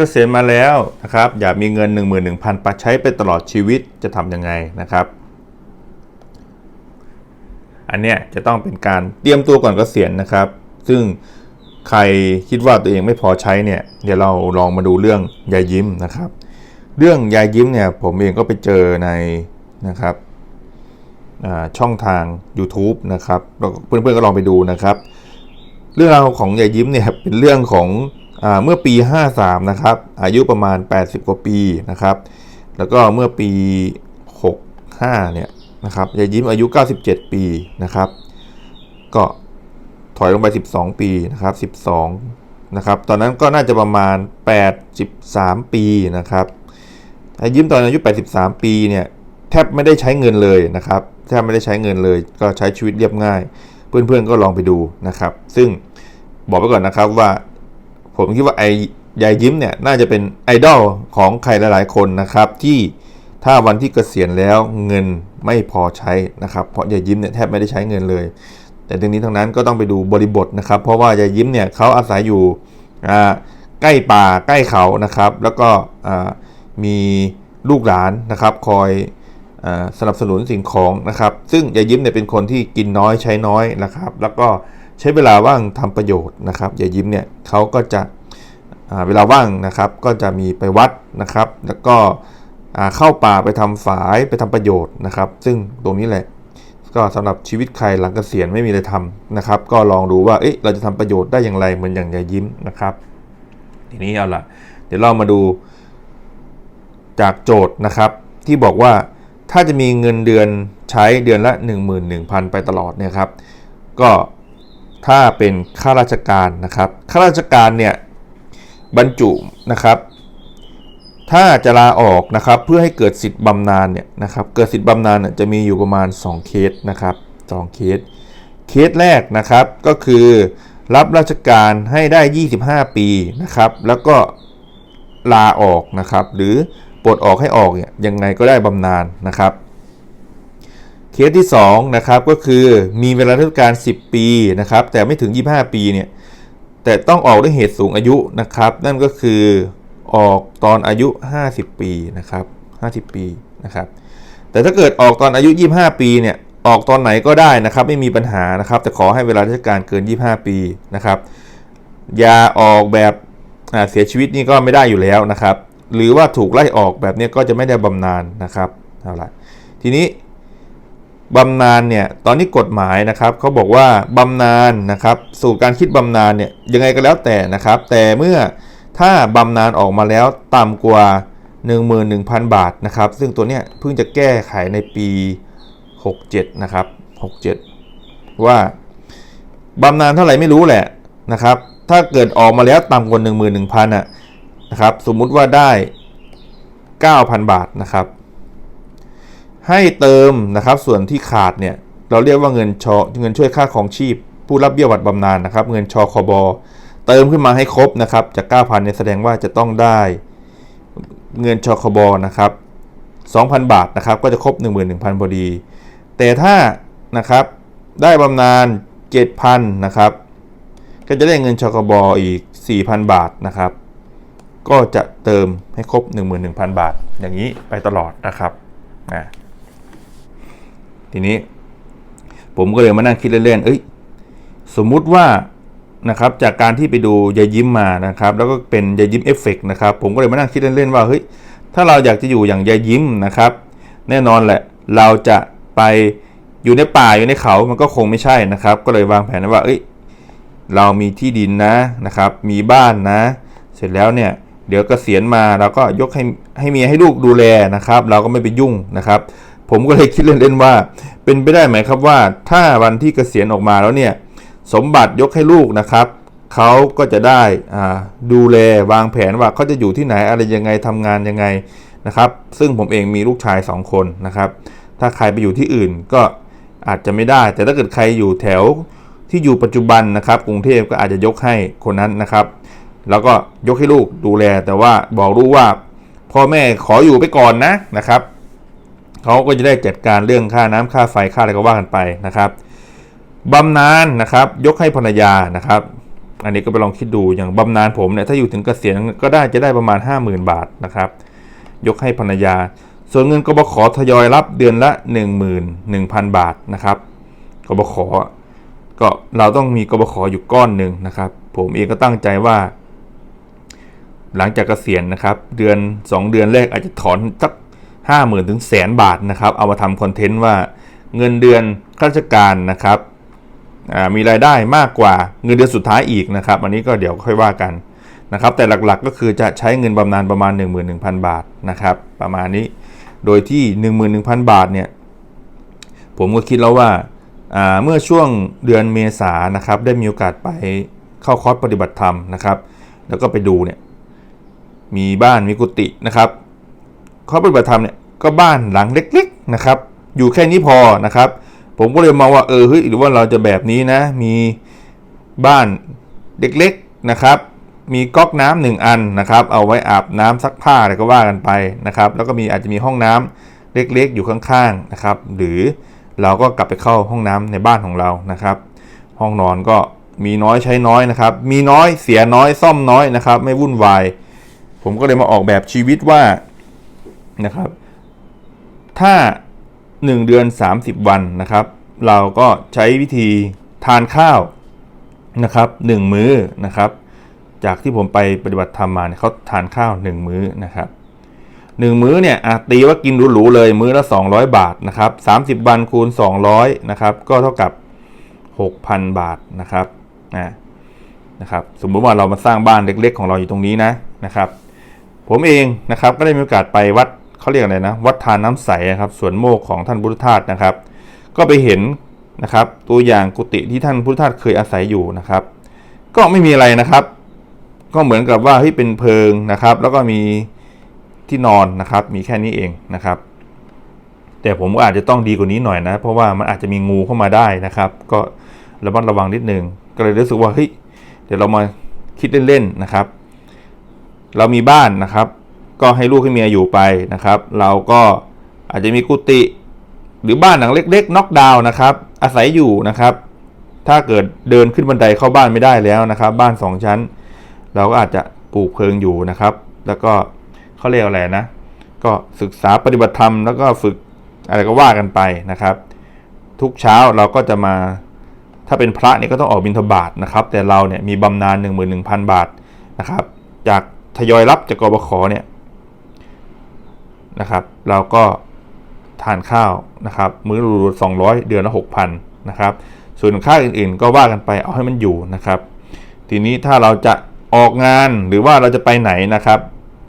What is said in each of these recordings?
กษียณมาแล้วนะครับอยากมีเงิน 11,000ปัใช้ไปตลอดชีวิตจะทำยังไงนะครับ อันเนี้ยจะต้องเป็นการเตรียมตัวก่อนเกษียณนะครับ ซึ่งใครคิดว่าตัวเองไม่พอใช้เนี่ยเดี๋ยวเราลองมาดูเรื่องยายิ้มนะครับ เรื่องยายิ้มเนี่ยผมเองก็ไปเจอในนะครับช่องทาง YouTube นะครับแล้วเพื่อนๆก็ลองไปดูนะครับ เรื่องราวของยายิ้มเนี่ยเป็นเรื่องของ เมื่อปี 53 นะครับ อายุประมาณ 80 กว่าปีนะครับ แล้วก็เมื่อปี 65 เนี่ยนะครับยายยิ้มอายุ 97 ปีนะครับ ก็ถอยลงไป 12 ปีนะครับ 12 นะครับ ตอนนั้นก็น่าจะประมาณ 83 ปีนะครับยายยิ้มตอนอายุ 83 ปีเนี่ยแทบไม่ได้ใช้เงินเลยนะครับแทบไม่ได้ใช้เงินเลย ก็ใช้ชีวิตเรียบง่าย เพื่อนๆก็ลองไปดูนะครับ ซึ่งบอกไปก่อนนะครับว่า ผมคิดว่าไอ้ยายยิ้มเนี่ยน่าจะเป็นไอดอลของใครหลายๆคนนะครับ ที่ถ้าวันที่เกษียณแล้วเงินไม่พอใช้นะครับ เพราะยายยิ้มเนี่ยแทบไม่ได้ใช้เงินเลย แต่ทั้งนี้ทั้งนั้นก็ต้องไปดูบริบทนะครับ เพราะว่ายายยิ้มเนี่ยเขาอาศัยอยู่ใกล้ป่าใกล้เขานะครับ แล้วก็มีลูกหลานนะครับ คอยอสนับสนุนสิ่งของนะครับ ซึ่งยายยิ้มเนี่ยเป็นคนที่กินน้อยใช้น้อยนะครับ แล้วก็ ใช้เวลาว่างทำประโยชน์นะครับยายยิ้มเนี่ยเขาก็จะเวลาว่างนะครับก็จะมีไปวัดนะครับ แล้วก็เข้าป่าไปทำฝายไปทำประโยชน์นะครับ ซึ่งตรงนี้แหละ ก็สำหรับชีวิตใครหลังเกษียณไม่มีอะไรทำนะครับ ก็ลองดูว่าเอ๊ะเราจะทำประโยชน์ได้อย่างไรเหมือนอย่างยายยิ้มนะครับ ทีนี้เอาละเดี๋ยวเรามาดูจากโจทย์นะครับ ที่บอกว่าถ้าจะมีเงินเดือนใช้เดือนละ 11,000 ไปตลอดเนี่ยครับ ก็ ถ้าเป็นข้าราชการนะครับข้าราชการเนี่ยบรรจุนะครับ ถ้าจะลาออกนะครับเพื่อให้เกิดสิทธิ์บำนาญเนี่ยนะครับเกิดสิทธิ์บำนาญจะมีอยู่ประมาณ 2 เคสนะครับ2เคสเคสแรกนะครับก็คือรับราชการให้ได้ 25 ปีนะครับแล้วก็ลาออกนะครับหรือปลดออกให้ออกเนี่ยยังไงก็ได้บำนาญนะครับ เคสที่2นะครับก็คือมีเวลาราชการ 10 ปีนะครับ แต่ไม่ถึง 25 ปีเนี่ยแต่ต้องออกด้วยเหตุสูงอายุนะครับ นั่นก็คือออกตอนอายุ 50 ปีนะครับ 50 ปีนะครับ แต่ถ้าเกิดออกตอนอายุ 25 ปีเนี่ยออกตอนไหนก็ได้นะครับ ไม่มีปัญหานะครับ แต่ขอให้เวลาราชการเกิน 25 ปีนะครับอย่าออกแบบเสียชีวิตนี่ก็ไม่ได้อยู่แล้วนะครับ หรือว่าถูกไล่ออกแบบนี้ก็จะไม่ได้บำนาญนะครับเอาละทีนี้ บำนาญเนี่ยตอนนี้กฎหมายนะครับเขาบอกว่าบำนาญนะครับ สูตรการคิดบำนาญเนี่ยยังไงก็แล้วแต่นะครับ แต่เมื่อถ้าบำนาญออกมาแล้วต่ำกว่า 11,000 บาทนะครับ ซึ่งตัวเนี้ยเพิ่งจะแก้ไขในปี 67 นะครับ 67 ว่าบำนาญเท่าไหร่ไม่รู้แหละนะครับ ถ้าเกิดออกมาแล้วต่ำกว่า 11,000อะนะครับ สมมุติว่าได้ 9,000 บาทนะครับ ให้เติมนะครับส่วนที่ขาดเนี่ยเราเรียกว่าเงินชอเงินช่วยค่าของชีพ ผู้รับเบี้ยหวัดบำนาญนะครับ เงินชอคอบอเติมขึ้นมาให้ครบนะครับ จาก9,000เนี่ยแสดงว่าจะต้องได้เงินชอคอบอนะครับ2,000 บาทนะครับก็จะครบ 11,000พอดี แต่ถ้านะครับได้บำนาญ7,000นะครับก็จะได้เงินชกบอีก 4,000 บาทนะครับ ก็จะเติมให้ครบ 11,000 บาท อย่างนี้ไปตลอดนะครับนะ ทีนี้ ผมก็เลยมานั่งคิดเล่นๆเอ้ยสมมุติว่านะครับจากการที่ไปดูยายยิ้มมานะครับ แล้วก็เป็นยายยิ้มเอฟเฟกต์นะครับ ผมก็เลยมานั่งคิดเล่นๆว่าเฮ้ยถ้าเราอยากจะอยู่อย่างยายยิ้มนะครับ แน่นอนแหละเราจะไปอยู่ในป่าอยู่ในเขามันก็คงไม่ใช่นะครับ ก็เลยวางแผนว้ว่าเอ้ยเรามีที่ดินนะนะครับ มีบ้านนะ เสร็จแล้วเนี่ยเดี๋ยวกเกษียณมาเราก็ยกให้ให้เมียให้ลูกดูแลนะครับ เราก็ไม่ไปยุ่งนะครับ ผมก็เลยคิดเล่นๆว่า เป็นไปได้ไหมครับว่า ถ้าวันที่เกษียณออกมาแล้วเนี่ยสมบัติยกให้ลูกนะครับเขาก็จะได้ดูแลวางแผนว่าเขาจะอยู่ที่ไหนอะไรยังไงทำงานยังไงนะครับ ซึ่งผมเองมีลูกชาย 2 คนนะครับ ถ้าใครไปอยู่ที่อื่นก็อาจจะไม่ได้ แต่ถ้าเกิดใครอยู่แถวที่อยู่ปัจจุบันนะครับ กรุงเทพก็อาจจะยกให้คนนั้นนะครับ แล้วก็ยกให้ลูกดูแล แต่ว่าบอกลูกว่าพ่อแม่ขออยู่ไปก่อนนะนะครับ เขาก็จะได้จัดการเรื่องค่าน้ำค่าไฟค่าอะไรก็ว่ากันไปนะครับบำนาญนะครับ ยกให้ภรรยานะครับ อันนี้ก็ไปลองคิดดูอย่างบำนาญผมเนี่ยถ้าอยู่ถึงเกษียณก็ได้จะได้ประมาณ 50,000 บาทนะครับ ยกให้ภรรยา ส่วนเงินกบขทยอยรับเดือนละ 11,000 บาทนะครับกบขก็เราต้องมีกบขอยู่ก้อนหนึ่งนะครับ ผมเองก็ตั้งใจว่า หลังจากเกษียณนะครับ เดือน 2 เดือนแรกอาจจะถอนสัก ห้าหมื่นถึงแสนบาทนะครับเอามาทำคอนเทนต์ว่าเงินเดือนข้าราชการนะครับมีรายได้มากกว่าเงินเดือนสุดท้ายอีกนะครับ อันนี้ก็เดี๋ยวค่อยว่ากันนะครับ แต่หลักๆก็คือจะใช้เงินบำนาญประมาณ 11,000 บาทนะครับ ประมาณนี้โดยที่ 11,000 บาทเนี่ยผมก็คิดแล้วว่าอ่าเมื่อช่วงเดือนเมษานะครับ ได้มีโอกาสไปเข้าคอร์สปฏิบัติธรรมนะครับ แล้วก็ไปดูเนี่ยมีบ้านมีกุฏินะครับ คอปฏิบัติธรรมเนี่ยก็บ้านหลังเล็กๆนะครับ อยู่แค่นี้พอนะครับ ผมก็เลยมองว่าเออเฮ้ยหรือว่าเราจะแบบนี้นะ มีบ้านเล็กๆนะครับ มีก๊อกน้ำหนึ่งอันนะครับ เอาไว้อาบน้ำซักผ้าอะไรก็ว่ากันไปนะครับ แล้วก็มีอาจจะมีห้องน้ำเล็กๆ อยู่ข้างๆนะครับ หรือเราก็กลับไปเข้าห้องน้ำในบ้านของเรานะครับ ห้องนอนก็มีน้อยใช้น้อยนะครับ มีน้อยเสียน้อยซ่อมน้อยนะครับ ไม่วุ่นวาย ผมก็เลยมาออกแบบชีวิตว่า นะครับ ถ้า 1 เดือน 30 วันนะครับ เราก็ใช้วิธีทานข้าวนะครับ1มื้อนะครับ จากที่ผมไปปฏิบัติธรรมมาเนี่ยเขาทานข้าว 1 มื้อนะครับ1มื้อเนี่ยอตีว่ากินหรูๆเลยมื้อละ 200 บาทนะครับ30 วันคูณ 200นะครับก็เท่ากับ 6,000 บาทนะครับอะนะครับสมมติว่าเรามาสร้างบ้านเล็กๆ ของเราอยู่ตรงนี้นะนะครับ ผมเองนะครับก็ได้มีโอกาสไปวัด เขาเรียกอะไรนะ วัดทานน้ำใสครับสวนโมกของท่านพุทธทาสนะครับ ก็ไปเห็นนะครับ ตัวอย่างกุฏิที่ท่านพุทธทาสเคยอาศัยอยู่นะครับ ก็ไม่มีอะไรนะครับ ก็เหมือนกับว่าเฮ้ยเป็นเพิงนะครับ แล้วก็มีที่นอนนะครับ มีแค่นี้เองนะครับ แต่ผมก็อาจจะต้องดีกว่านี้หน่อยนะ เพราะว่ามันอาจจะมีงูเข้ามาได้นะครับ ก็ระมัดระวังนิดนึงก็เลยรู้สึกว่าเฮ้ยเดี๋ยวเรามาคิดเล่นๆนะครับ เรามีบ้านนะครับ ก็ให้ลูกให้เมียอยู่ไปนะครับ เราก็อาจจะมีกุฏิหรือบ้านหลังเล็กๆน็อกดาวน์นะครับ อาศัยอยู่นะครับ ถ้าเกิดเดินขึ้นบันไดเข้าบ้านไม่ได้แล้วนะครับ บ้านสองชั้น เราก็อาจจะปลูกเพลิงอยู่นะครับ แล้วก็เขาเรียกอะไรนะ ก็ศึกษาปฏิบัติธรรมแล้วก็ฝึกอะไรก็ว่ากันไปนะครับ ทุกเช้าเราก็จะมาถ้าเป็นพระเนี่ยก็ต้องออกบิณฑบาตนะครับ แต่เราเนี่ยมีบำนาญ11,000 บาทนะครับ จากทยอยรับจากกบขเนี่ย นะครับ เราก็ทานข้าวนะครับ มื้อรูสองร้อยเดือนละหกพันนะครับ ส่วนค่าอื่นๆ ก็ว่ากันไปเอาให้มันอยู่นะครับ ทีนี้ถ้าเราจะออกงานหรือว่าเราจะไปไหนนะครับ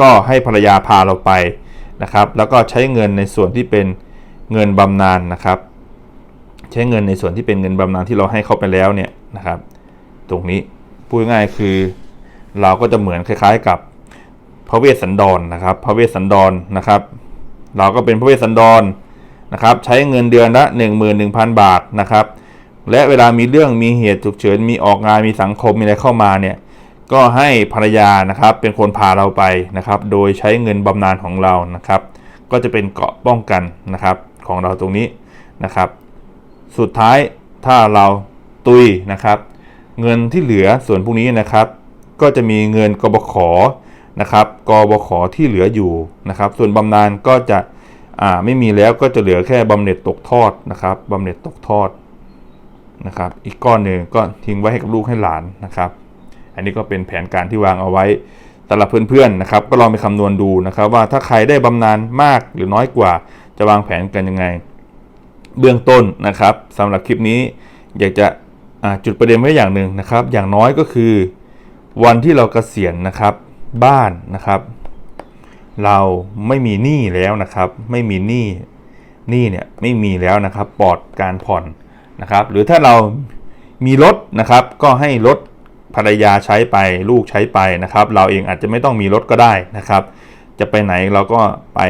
ก็ให้ภรรยาพาเราไปนะครับ แล้วก็ใช้เงินในส่วนที่เป็นเงินบำนาญนะครับ ใช้เงินในส่วนที่เป็นเงินบำนาญที่เราให้เขาไปแล้วเนี่ยนะครับ ตรงนี้พูดง่ายคือเราก็จะเหมือนคล้าย ๆ กับ พระเวสสันดรนนะครับ พระเวสสันดรนนะครับ เราก็เป็นพระเวสสันดรนะครับ ใช้เงินเดือนละ 11,000 บาทนะครับ และเวลามีเรื่องมีเหตุฉุกเฉินมีออกงานมีสังคมมีอะไรเข้ามาเนี่ยก็ให้ภรรยานะครับเป็นคนพาเราไปนะครับ โดยใช้เงินบำนาญของเรานะครับ ก็จะเป็นเกาะป้องกันนะครับของเราตรงนี้นะครับ สุดท้ายถ้าเราตุยนะครับ เงินที่เหลือส่วนพวกนี้นะครับ ก็จะมีเงินกบข นะครับกบขที่เหลืออยู่นะครับ ส่วนบำนาญก็จะไม่มีแล้วก็จะเหลือแค่บำเหน็จตกทอดนะครับบำเหน็จตกทอดนะครับ อีกก้อนหนึ่งก็ทิ้งไว้ให้กับลูกให้หลานนะครับ อันนี้ก็เป็นแผนการที่วางเอาไว้สำหรับเพื่อนๆนะครับ ก็ลองไปคำนวณดูนะครับ ว่าถ้าใครได้บำนาญมากหรือน้อยกว่าจะวางแผนกันยังไง เบื้องต้นนะครับสำหรับคลิปนี้อยากจะจุดประเด็นไว้อย่างหนึ่งนะครับ อย่างน้อยก็คือ วันที่เรากเกษียณนะครับ บ้านนะครับ เราไม่มีหนี้แล้วนะครับ ไม่มีหนี้หนี้เนี่ยไม่มีแล้วนะครับปลอดการผ่อนนะครับ หรือถ้าเรามีรถนะครับ ก็ให้รถภรรยาใช้ไปลูกใช้ไปนะครับ เราเองอาจจะไม่ต้องมีรถก็ได้นะครับ จะไปไหนเราก็ไป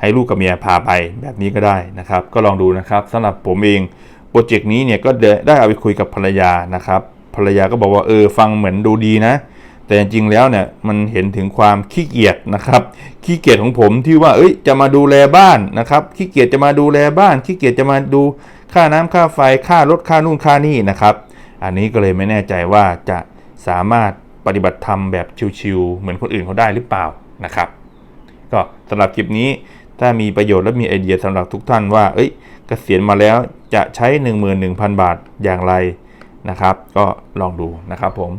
ให้ลูกกับเมียพาไปแบบนี้ก็ได้นะครับ ก็ลองดูนะครับสำหรับผมเองโปรเจกต์นี้เนี่ยก็ได้เอาไปคุยกับภรรยานะครับ ภรรยาก็บอกว่าเออฟังเหมือนดูดีนะ แต่จริงๆแล้วเนี่ยมันเห็นถึงความขี้เกียจนะครับ ขี้เกียจของผมที่ว่าเอ้ยจะมาดูแลบ้านนะครับ ขี้เกียจจะมาดูแลบ้าน ขี้เกียจจะมาดูค่าน้ำค่าไฟค่ารถค่านู่นค่านี่นะครับ อันนี้ก็เลยไม่แน่ใจว่าจะสามารถปฏิบัติธรรมแบบชิวๆเหมือนคนอื่นเขาได้หรือเปล่านะครับ ก็สำหรับคลิปนี้ถ้ามีประโยชน์และมีไอเดียสำหรับทุกท่านว่า เอ้ยเกษียณมาแล้วจะใช้ 11,000 บาทอย่างไรนะครับ ก็ลองดูนะครับผม